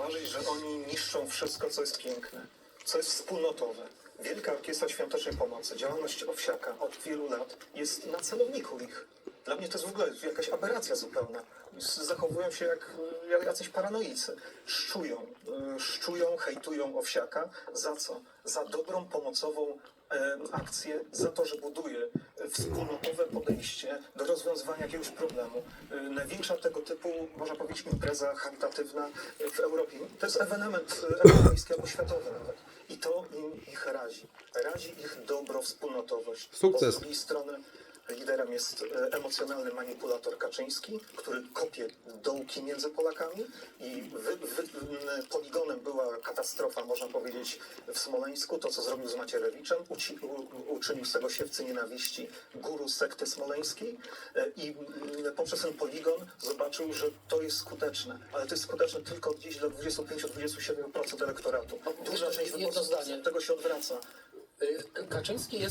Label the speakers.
Speaker 1: zauważyć, że oni niszczą wszystko, co jest piękne, co jest wspólnotowe. Wielka Orkiestra Świątecznej Pomocy, działalność Owsiaka od wielu lat jest na celowniku ich. Dla mnie to jest w ogóle jakaś aberracja zupełna. Zachowują się jak, jak jacyś paranoicy. Szczują, y, szczują, hejtują Owsiaka. Za co? Za dobrą, pomocową e, akcję, za to, że buduje wspólnotowe podejście do rozwiązywania jakiegoś problemu. Y, Największa tego typu, można powiedzieć, impreza charytatywna w Europie. To jest ewenement y, europejski albo światowy nawet. I to im ich razi. Razi ich dobro, wspólnotowość.
Speaker 2: Sukces.
Speaker 1: Bo z drugiej strony liderem jest e, emocjonalny manipulator Kaczyński, który kopie dołki między Polakami i wy, wy, poligonem była katastrofa, można powiedzieć, w Smoleńsku, to co zrobił z Macierewiczem, uci, u, uczynił z tego siewcy nienawiści guru sekty smoleńskiej e, i poprzez ten poligon zobaczył, że to jest skuteczne, ale to jest skuteczne tylko gdzieś do 25-27% elektoratu. Duża część wyborców tego się odwraca.
Speaker 3: Y, Kaczyński jest